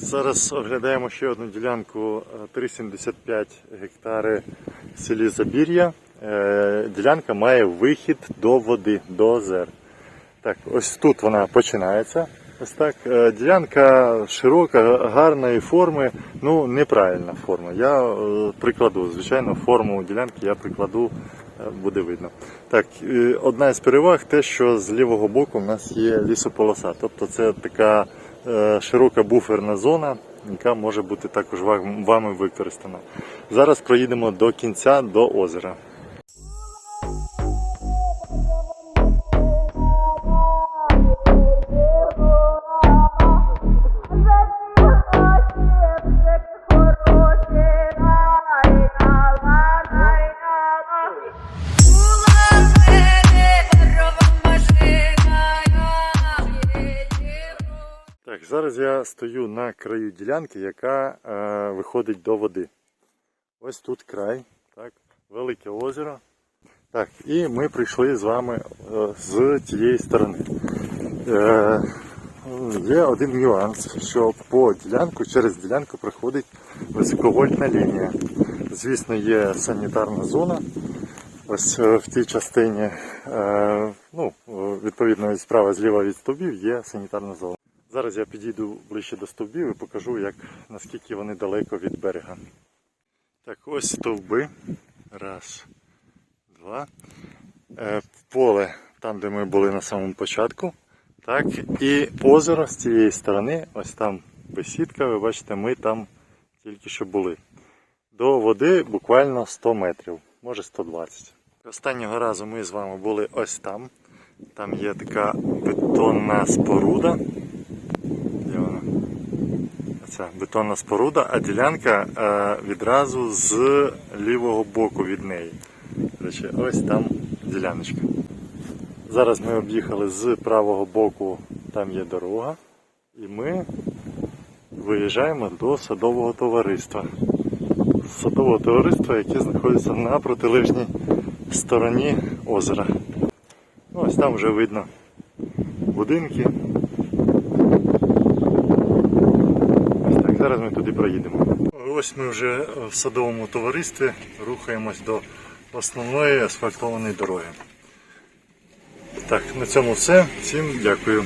Зараз оглядаємо ще одну ділянку е, 3,75 гектари в селі Забір'я. Е, Ділянка має вихід до води, до озер. Так, ось тут вона починається. Ось так. Е, Ділянка широка, гарної форми, ну неправильна форма. Я е, прикладу, звичайно, форму ділянки я прикладу, е, буде видно. Так, е, одна із переваг те, що з лівого боку в нас є лісополоса. Тобто це така е, широка буферна зона, яка може бути також ва- вами використана. Зараз проїдемо до кінця до озера. Зараз я стою на краю ділянки, яка е, виходить до води. Ось тут край, так, велике озеро. Так, і ми прийшли з вами е, з тієї сторони. Е, є один нюанс, що по ділянку, через ділянку проходить високовольтна лінія. Звісно, є санітарна зона. Ось е, в тій частині, е, ну, е, відповідно, справа зліва від стовбів є санітарна зона. Зараз я підійду ближче до стовбів і покажу, як, наскільки вони далеко від берега. Так, ось стовби. Раз, два. Е, поле, там, де ми були на самому початку. Так, і озеро з цієї сторони, ось там бесідка, ви бачите, ми там тільки що були. До води буквально 100 метрів, може 120. Останнього разу ми з вами були ось там. Там є така бетонна споруда. Ця бетонна споруда, а ділянка е, відразу з лівого боку від неї. Речі, ось там діляночка. Зараз ми об'їхали з правого боку, там є дорога, і ми виїжджаємо до садового товариства. Садового товариства, яке знаходиться на протилежній стороні озера. Ну, ось там вже видно будинки. Ось так, зараз ми туди проїдемо. Ось ми вже в садовому товаристві рухаємось до основної асфальтованої дороги. Так, на цьому все. Всім дякую.